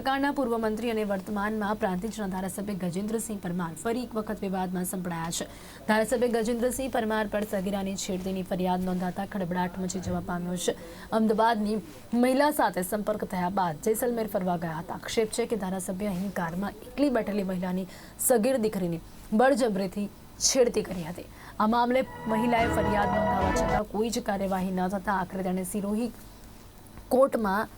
સરકારના પૂર્વ મંત્રી અને વર્તમાનમાં પ્રાંતિજના ધારાસભ્ય ગજેન્દ્રસિંહ પરમાર ફરી એક વખત વિવાદમાં સંપડાયા છે. ધારાસભ્ય ગજેન્દ્રસિંહ પરમાર પર સગીરાની છેડતીની ફરિયાદ નોંધાતા ખડબડાટ મચી જવા પામ્યો છે. અમદાવાદની મહિલા સાથે સંપર્ક થયા બાદ જેસલમેર ફરવા ગયા હતા. આક્ષેપ છે કે ધારાસભ્ય અહીં કારમાં એકલી બેઠેલી મહિલાની સગીર દીકરીની બળજબરીથી છેડતી કરી હતી. આ મામલે મહિલાએ ફરિયાદ નોંધાવવા છતાં કોઈ જ કાર્યવાહી ન થતાં આખરે તેણે સિરોહી કોર્ટમાં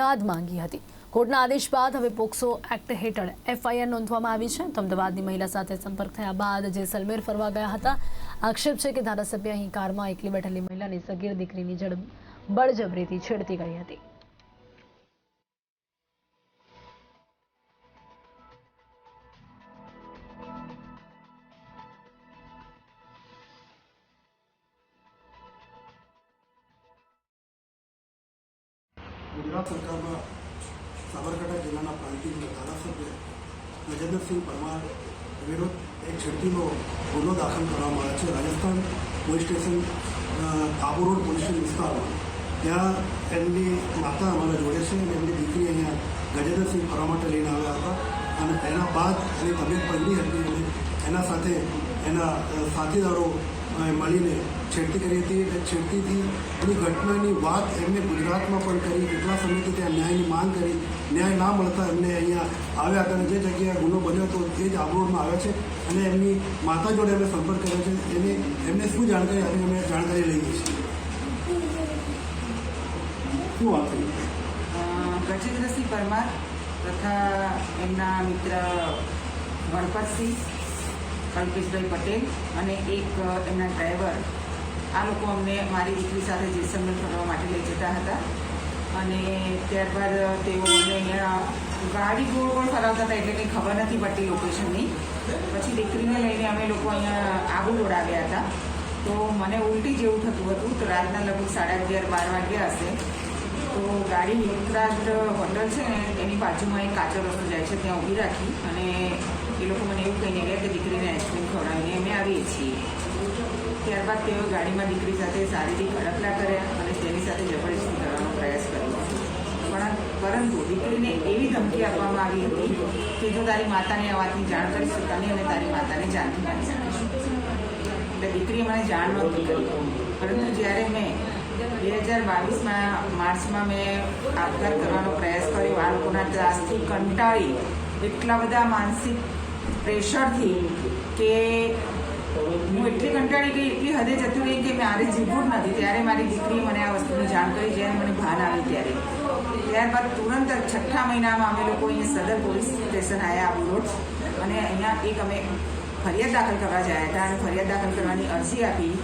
દાદ માંગી હતી. કોર્ટના આદેશ બાદ હવે પોક્સો એક્ટ હેઠળ એફઆઈઆર નોંધવામાં આવી છે. તો અમદાવાદની મહિલા સાથે સંપર્ક થયા બાદ જેસલમેર ફરવા ગયા હતા. આક્ષેપ છે કે ધારાસભ્ય અહીં કારમાં એકલી બેઠેલી મહિલાની સગીર દીકરીની જડ બળજબરીથી છેડતી કરી હતી. ગુજરાત સરકારમાં સાબરકાંઠા જિલ્લાના પ્રાંતિજના ધારાસભ્ય ગજેન્દ્રસિંહ પરમાર વિરુદ્ધ એક છેડતીનો ગુનો દાખલ કરવામાં આવ્યો છે. રાજસ્થાન પોલીસ સ્ટેશન કાબુ રોડ પોલીસ સ્ટેશન વિસ્તારમાં. ત્યાં એમની માતા અમારા જોડે છે અને એમની દીકરી અહીંયા ગજેન્દ્રસિંહ ફરવા માટે લઈને આવ્યા હતા. અને એના બાદ એની તબિયત પલળી હતી અને એના સાથે એના સાથીદારો મળીને છેડતી કરી હતી અને છેડતીથી એની ઘટનાની વાત એમને ગુજરાતમાં પણ કરી. કેટલા સમયથી ત્યાં ન્યાયની માંગ કરી. ન્યાય ના મળતા એમને અહીંયા આવ્યા હતા અને જે જગ્યાએ ગુનો બન્યો હતો એ જ આબરોડમાં આવ્યા છે અને એમની માતા જોડે એમને સંપર્ક કર્યો છે. એને, એમને શું જાણકારી આપી? અમે જાણકારી લઈએ છીએ. શું વાત થઈ? ગજેન્દ્રસિંહ પરમાર તથા એમના મિત્ર ગણપતસિંહ કલ્પેશભાઈ પટેલ અને એક એમના ડ્રાઈવર. આ લોકો અમને મારી દીકરી સાથે જેસલમેર ફરવા માટે લઈ જતા હતા. અને ત્યારબાદ તેઓ અમને અહીંયા ગાડી ગોળ ગોળ ફરાવતા હતા એટલે કંઈ ખબર નથી પડતી લોકેશનની. પછી દીકરીને લઈને અમે લોકો અહીંયા આબુ દોડાવ્યા હતા. તો મને ઉલટી જેવું થતું હતું તો રાતના લગભગ સાડા અગિયાર, બાર વાગ્યા હશે. તો ગાડી હિતરાજ હોટલ છે ને, એની બાજુમાં એક કાચો રસ્તો જાય છે, ત્યાં ઊભી રાખી અને એ લોકો મને એવું કહીને કે દીકરીને આઈસ્ક્રીમ ખવડાવીને અમે આવીએ છીએ. ત્યારબાદ તેઓ ગાડીમાં દીકરી સાથે શારીરિક અડકલા કર્યા અને તેની સાથે જબરજસ્તી કરવાનો પ્રયાસ કર્યો. પણ પરંતુ દીકરીને એવી ધમકી આપવામાં આવી હતી કે જો તારી માતાને આ વાતની જાણ કરીશું તને અને તારી માતાને જાનથી મારી શકીશું એટલે દીકરીએ મને જાણ નહોતી કરી. પરંતુ જ્યારે મેં બે હજાર બાવીસમાં માર્ચમાં મેં આપઘાત કરવાનો પ્રયાસ કર્યો, આ લોકોના ત્રાસથી કંટાળી એટલા બધા માનસિક પ્રેશરથી કે હું એટલી કંટાળી ગઈ, એટલી હદે જતું રહી કે મારે જીવવું નથી. ત્યારે મારી દીકરીએ મને આ વસ્તુની જાણ કરી, જ્યારે મને ભાન આવી ત્યારે. ત્યારબાદ તુરંત છઠ્ઠા મહિનામાં અમે લોકો અહીંયા સદર પોલીસ સ્ટેશન આવ્યા આબુ રોડ. અને અહીંયા એક અમે ફરિયાદ દાખલ કરવા જયા હતા અને ફરિયાદ દાખલ કરવાની અરજી આપી.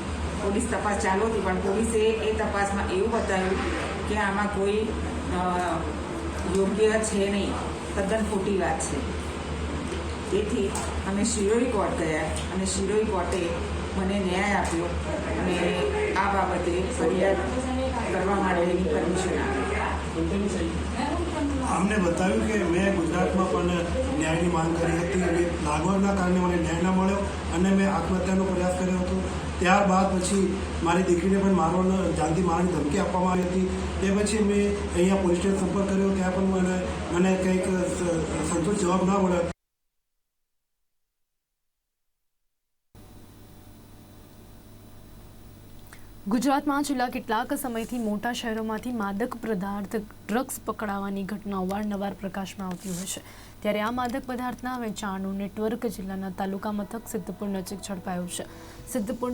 પોલીસ તપાસ ચાલુ હતી, પણ પોલીસે એ તપાસમાં એવું બતાવ્યું કે આમાં કોઈ યોગ્ય છે નહીં. તદ્દન ખોટી વાત છે. તેથી અમે શિરોઈ કોર્ટ ગયા અને શિરોઈ કોર્ટે મને ન્યાય આપ્યો અને આ બાબતે ફરિયાદ કરવા માટેની પરમિશન અમને બતાવ્યું કે મેં ગુજરાતમાં પણ ન્યાયની માંગ કરી હતી અને લાગવડના કારણે મને ન્યાય ન મળ્યો અને મેં આત્મહત્યાનો પ્રયાસ કર્યો હતો. ત્યારબાદ પછી મારી દીકરીને પણ મારવાનો જાનથી મારવાની ધમકી આપવામાં આવી હતી. તે પછી મેં અહીંયા પોલીસ સ્ટેશન સંપર્ક કર્યો. ત્યાં પણ મને મને કંઈક સંતોષ જવાબ ના મળ્યો. ગુજરાતમાં છેલ્લા કેટલાક સમયથી મોટા શહેરોમાંથી માદક પદાર્થ, ડ્રગ્સ પકડાવાની ઘટનાઓ અવારનવાર પ્રકાશમાં આવતી હોય છે. ત્યારે આ માદક પદાર્થના વેચાણનું નેટવર્ક જિલ્લાના તાલુકા મથક સિદ્ધપુર નજીક ઝડપાયું છે. સિદ્ધપુર